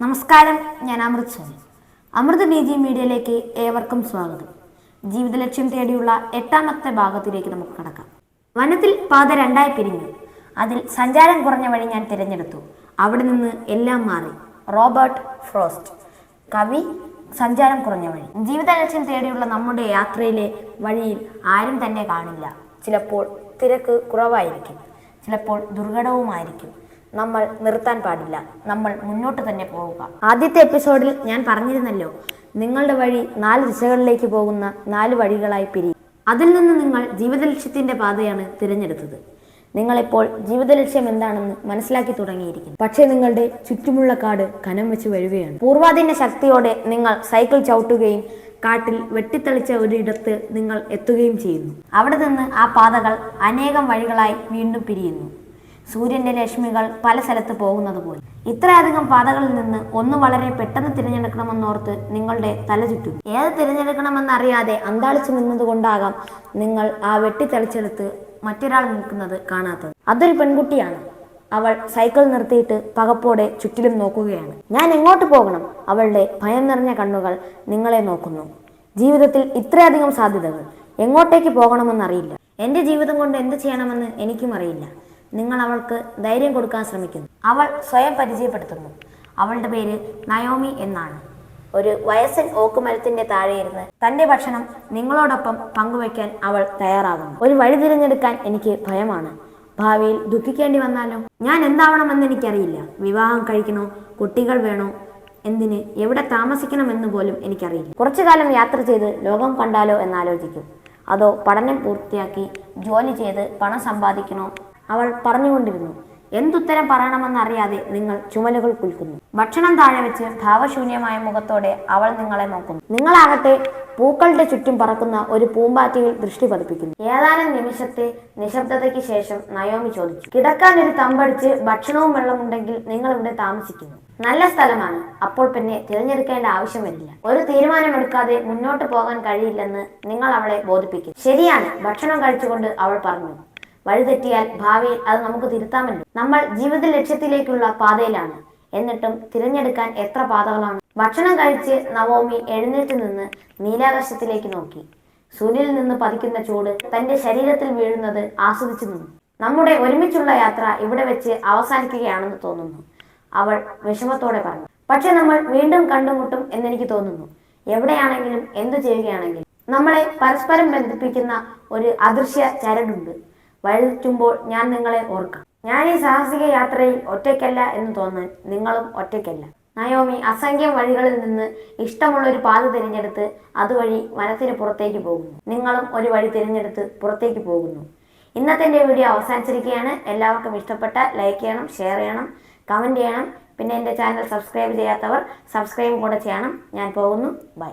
നമസ്കാരം ഞാൻ Amrit Soni Amrit B G മീഡിയയിലേക്ക് ഏവർക്കും സ്വാഗതം. ജീവിത ലക്ഷ്യം തേടിയുള്ള എട്ടാമത്തെ ഭാഗത്തിലേക്ക് നമുക്ക് കടക്കാം. വനത്തിൽ പാത രണ്ടായി പിരിഞ്ഞു. അതിൽ സഞ്ചാരം കുറഞ്ഞ വഴി ഞാൻ തിരഞ്ഞെടുത്തു. അവിടെ നിന്ന് എല്ലാം മാറി. Robert Frost. കവി സഞ്ചാരം കുറഞ്ഞ വഴി. ജീവിത ലക്ഷ്യം തേടിയുള്ള നമ്മുടെ യാത്രയിലെ വഴിയിൽ ആരും തന്നെ കാണില്ല. ചിലപ്പോൾ തിരക്ക് കുറവായിരിക്കും. ചിലപ്പോൾ ദുർഘടവുമായിരിക്കും. നമ്മൾ നിർത്താൻ പാടില്ല. നമ്മൾ മുന്നോട്ട് തന്നെ പോവുക. ആദ്യത്തെ എപ്പിസോഡിൽ ഞാൻ പറഞ്ഞിരുന്നല്ലോ നിങ്ങളുടെ വഴി നാല് ദിശകളിലേക്ക് പോകുന്ന നാല് വഴികളായി പിരി. അതിൽ നിന്ന് നിങ്ങൾ ജീവിത ലക്ഷ്യത്തിന്റെ പാതയാണ് തിരഞ്ഞെടുത്തത്. നിങ്ങളിപ്പോൾ ജീവിത ലക്ഷ്യം എന്താണെന്ന് മനസ്സിലാക്കി തുടങ്ങിയിരിക്കുന്നു. പക്ഷേ നിങ്ങളുടെ ചുറ്റുമുള്ള കാട് കനം വെച്ച് വരികയാണ് പൂർവാധീന ശക്തിയോടെ നിങ്ങൾ സൈക്കിൾ ചവിട്ടുകയും കാട്ടിൽ വെട്ടിത്തെളിച്ച ഒരിടത്ത് നിങ്ങൾ എത്തുകയും ചെയ്യുന്നു. അവിടെ നിന്ന് ആ പാതകൾ അനേകം വഴികളായി വീണ്ടും പിരിയുന്നു. സൂര്യന്റെ രശ്മികൾ പല സ്ഥലത്ത് പോകുന്നത് പോലെ. ഇത്രയധികം പാതകളിൽ നിന്ന് ഒന്ന് വളരെ പെട്ടെന്ന് തിരഞ്ഞെടുക്കണമെന്നോർത്ത് നിങ്ങളുടെ തല ചുറ്റും. ഏത് തിരഞ്ഞെടുക്കണമെന്നറിയാതെ അന്താളിച്ചു നിന്നതുകൊണ്ടാകാം നിങ്ങൾ ആ വെട്ടിത്തെളിച്ചെടുത്ത് മറ്റൊരാൾ നിൽക്കുന്നത് കാണാത്തത്. അതൊരു പെൺകുട്ടിയാണ്. അവൾ സൈക്കിൾ നിർത്തിയിട്ട് പകപ്പോടെ ചുറ്റിലും നോക്കുകയാണ്. ഞാൻ എങ്ങോട്ട് പോകണം? അവളുടെ ഭയം നിറഞ്ഞ കണ്ണുകൾ നിങ്ങളെ നോക്കുന്നു. ജീവിതത്തിൽ ഇത്രയധികം സാധ്യതകൾ. എങ്ങോട്ടേക്ക് പോകണമെന്നറിയില്ല. എന്റെ ജീവിതം കൊണ്ട് എന്ത് ചെയ്യണമെന്ന് എനിക്കും അറിയില്ല. നിങ്ങൾ അവൾക്ക് ധൈര്യം കൊടുക്കാൻ ശ്രമിക്കുന്നു. അവൾ സ്വയം പരിചയപ്പെടുത്തുന്നു. അവളുടെ പേര് നയോമി എന്നാണ്. ഒരു വയസ്സൻ ഓക്കുമരത്തിന്റെ താഴെ ഇരുന്ന് തന്റെ ഭക്ഷണം നിങ്ങളോടൊപ്പം പങ്കുവയ്ക്കാൻ അവൾ തയ്യാറാകുന്നു. ഒരു വഴി തിരഞ്ഞെടുക്കാൻ എനിക്ക് ഭയമാണ്. ഭാവിയിൽ ദുഃഖിക്കേണ്ടി വന്നാലോ? ഞാൻ എന്താവണമെന്ന് എനിക്കറിയില്ല. വിവാഹം കഴിക്കണോ? കുട്ടികൾ വേണോ? എന്തിന്? എവിടെ താമസിക്കണമെന്ന് പോലും എനിക്കറിയില്ല. കുറച്ചു കാലം യാത്ര ചെയ്ത് ലോകം കണ്ടാലോ എന്നാലോചിക്കും. അതോ പഠനം പൂർത്തിയാക്കി ജോലി ചെയ്ത് പണം സമ്പാദിക്കണോ? അവൾ പറഞ്ഞുകൊണ്ടിരുന്നു. എന്തുത്തരം പറയണമെന്നറിയാതെ നിങ്ങൾ ചുമലുകൾ കുൽക്കുന്നു ഭക്ഷണം താഴെ വെച്ച് ഭാവശൂന്യമായ മുഖത്തോടെ അവൾ നിങ്ങളെ നോക്കുന്നു. നിങ്ങളാകട്ടെ പൂക്കളുടെ ചുറ്റും പറക്കുന്ന ഒരു പൂമ്പാറ്റയിൽ ദൃഷ്ടി പതിപ്പിക്കുന്നു. ഏതാനും നിമിഷത്തെ നിശബ്ദതയ്ക്ക് ശേഷം നയോമി ചോദിച്ചു. കിടക്കാൻ ഒരു തമ്പടിച്ച് ഭക്ഷണവും വെള്ളമുണ്ടെങ്കിൽ നിങ്ങൾ ഇവിടെ താമസിക്കുന്നു. നല്ല സ്ഥലമാണ്. അപ്പോൾ പിന്നെ തിരഞ്ഞെടുക്കേണ്ട ആവശ്യം വരില്ല. ഒരു തീരുമാനമെടുക്കാതെ മുന്നോട്ട് പോകാൻ കഴിയില്ലെന്ന് നിങ്ങൾ അവളെ ബോധിപ്പിക്കും ശരിയാണ്. ഭക്ഷണം കഴിച്ചുകൊണ്ട് അവൾ പറഞ്ഞു. വഴിതെറ്റിയാൽ ഭാവിയിൽ അത് നമുക്ക് തിരുത്താമല്ലോ. നമ്മൾ ജീവിത ലക്ഷ്യത്തിലേക്കുള്ള പാതയിലാണ്. എന്നിട്ടും തിരഞ്ഞെടുക്കാൻ എത്ര പാതകളാണ്? ഭക്ഷണം കഴിച്ച് നവോമി എഴുന്നേറ്റ് നിന്ന് നീലാകാശത്തിലേക്ക് നോക്കി. സൂര്യനിൽ നിന്ന് പതിക്കുന്ന ചൂട് തന്റെ ശരീരത്തിൽ വീഴുന്നത് ആസ്വദിച്ചു നിന്നു. നമ്മുടെ ഒരുമിച്ചുള്ള യാത്ര ഇവിടെ വെച്ച് അവസാനിക്കുകയാണെന്ന് തോന്നുന്നു. അവൾ വിഷമത്തോടെ പറഞ്ഞു. പക്ഷെ നമ്മൾ വീണ്ടും കണ്ടുമുട്ടും എന്നെനിക്ക് തോന്നുന്നു. എവിടെയാണെങ്കിലും എന്തു ചെയ്യുകയാണെങ്കിലും നമ്മളെ പരസ്പരം ബന്ധിപ്പിക്കുന്ന ഒരു അദൃശ്യ ചരടുണ്ട്. വഴിതെറ്റുമ്പോൾ ഞാൻ നിങ്ങളെ ഓർക്കാം. ഞാൻ ഈ സാഹസിക യാത്രയിൽ ഒറ്റയ്ക്കല്ല എന്ന് തോന്നാൻ നിങ്ങളും ഒറ്റയ്ക്കല്ല. നയോമി അസംഖ്യം വഴികളിൽ നിന്ന് ഇഷ്ടമുള്ള ഒരു പാത തിരഞ്ഞെടുത്ത് അതുവഴി വനത്തിന് പുറത്തേക്ക് പോകുന്നു. നിങ്ങളും ഒരു വഴി തിരഞ്ഞെടുത്ത് പുറത്തേക്ക് പോകുന്നു. ഇന്നത്തെ എന്റെ വീഡിയോ അവസാനിച്ചിരിക്കുകയാണ്. എല്ലാവർക്കും ഇഷ്ടപ്പെട്ട ലൈക്ക് ചെയ്യണം ഷെയർ ചെയ്യണം കമന്റ് ചെയ്യണം. പിന്നെ എന്റെ ചാനൽ സബ്സ്ക്രൈബ് ചെയ്യാത്തവർ സബ്സ്ക്രൈബ് കൂടെ ചെയ്യണം. ഞാൻ പോകുന്നു. ബൈ